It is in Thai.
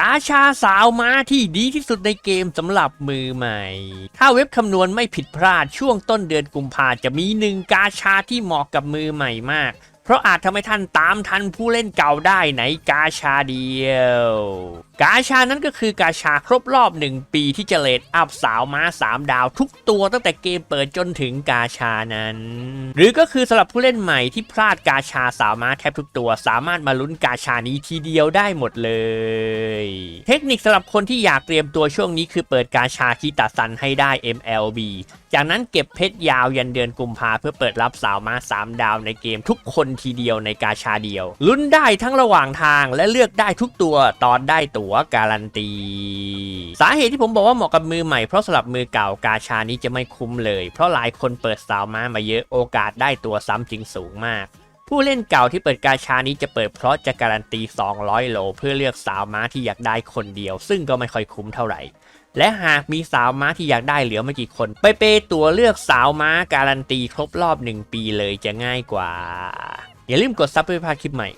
กาชาสาวม้าที่ดีที่สุดในเกมสำหรับมือใหม่ ถ้าเว็บคำนวณไม่ผิดพลาดช่วงต้นเดือนกุมภาจะมีหนึ่งกาชาที่เหมาะกับมือใหม่มาก เพราะอาจทำให้ท่านตามทันผู้เล่นเก่าได้ในกาชาเดียว กาชานั้นก็คือกาชาครบรอบหนึ่งปีที่จะเลดอัพสาวม้าสามดาวทุกตัวตั้งแต่เกมเปิดจนถึงกาชานั้น หรือก็คือสำหรับผู้เล่นใหม่ที่พลาดกาชาสาวม้าแทบทุกตัวสามารถมาลุ้นกาชานี้ทีเดียวได้หมดเลย เทคนิคสำหรับคนที่อยากเตรียมตัวช่วงนี้คือเปิดกาชาคิตาซันให้ได้ MLB จากนั้นเก็บเพชรยาวยันเดือนกุมภาเพื่อเปิดรับสาวมาสามดาวในเกมทุกคนทีเดียวในกาชาเดียว ลุ้นได้ทั้งระหว่างทางและเลือกได้ทุกตัวตอนได้ตั๋วการันตี สาเหตุที่ผมบอกว่าเหมาะกับมือใหม่เพราะสำหรับมือเก่ากาชานี้จะไม่คุ้มเลย เพราะหลายคนเปิดสาวมามาเยอะโอกาสได้ตัวซ้ำจึงสูงมาก ผู้เล่นเก่าที่เปิดกาชานี้จะเปิดเพราะจะการันตี 200โลเพื่อเลือกสาวม้าที่อยากได้คนเดียว ซึ่งก็ไม่ค่อยคุ้มเท่าไหร่ และหากมีสาวม้าที่อยากได้เหลือไม่กี่คน ไปเปย์ตัวเลือกสาวม้าการันตีครบรอบ 1 ปีเลยจะง่ายกว่า อย่าลืมกดซับเพื่อไม่พลาดคลิปใหม่